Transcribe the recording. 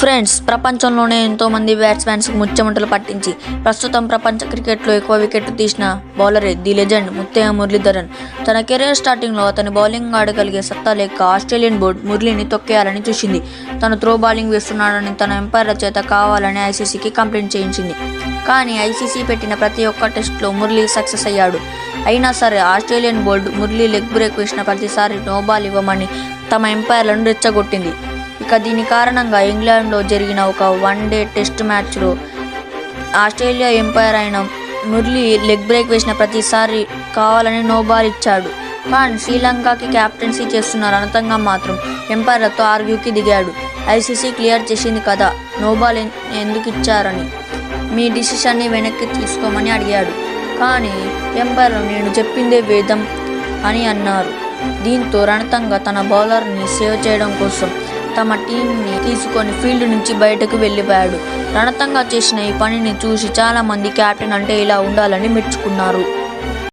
Friends ప్రపంచంలోనే ఎంతోమంది బ్యాట్స్మెన్స్కి ముచ్చమటలు పట్టించి ప్రస్తుతం ప్రపంచ క్రికెట్లో ఎక్కువ వికెట్లు తీసిన బౌలరే ది లెజెండ్ ముత్తయ్య మురళీధరన్. తన కెరీర్ స్టార్టింగ్లో అతని బౌలింగ్ ఆడగలిగే సత్తా లేక ఆస్ట్రేలియన్ బోర్డు మురళిని తొక్కేయాలని చూసింది. తను త్రో బౌలింగ్ వేస్తున్నాడని తన ఎంపైర్ల చేత కావాలని ఐసీసీకి కంప్లైంట్ చేయించింది. కానీ ఐసీసీ పెట్టిన ప్రతి ఒక్క టెస్ట్లో మురళి సక్సెస్ అయ్యాడు. అయినా సరే Australian board Murali leg break వేసిన ప్రతిసారి నోబాల్ ఇవ్వమని తమ ఎంపైర్లను రెచ్చగొట్టింది. ఇక దీని కారణంగా ఇంగ్లాండ్లో జరిగిన ఒక వన్ డే టెస్ట్ మ్యాచ్లో ఆస్ట్రేలియా ఎంపైర్ అయిన మురళి లెగ్ బ్రేక్ వేసిన ప్రతిసారి కావాలని నోబాల్ ఇచ్చాడు. కానీ శ్రీలంకకి క్యాప్టెన్సీ చేస్తున్న రణతంగా మాత్రం ఎంపైర్లతో ఆర్గ్యూకి దిగాడు. ఐసీసీ క్లియర్ చేసింది కదా నోబాల్ ఎందుకు ఇచ్చారని? మీ డిసిషన్ని వెనక్కి తీసుకోమని అడిగాడు. కానీ ఎంపైర్లు నేను చెప్పిందే వేదం అని అన్నారు. దీంతో రణతంగా తన బౌలర్ని సేవ్ చేయడం కోసం తమ టీంని తీసుకొని ఫీల్డ్ నుంచి బయటకు వెళ్ళిపోయాడు. రణతంగా చేసిన ఈ పనిని చూసి చాలా మంది క్యాప్టెన్ అంటే ఇలా ఉండాలని మెచ్చుకున్నారు.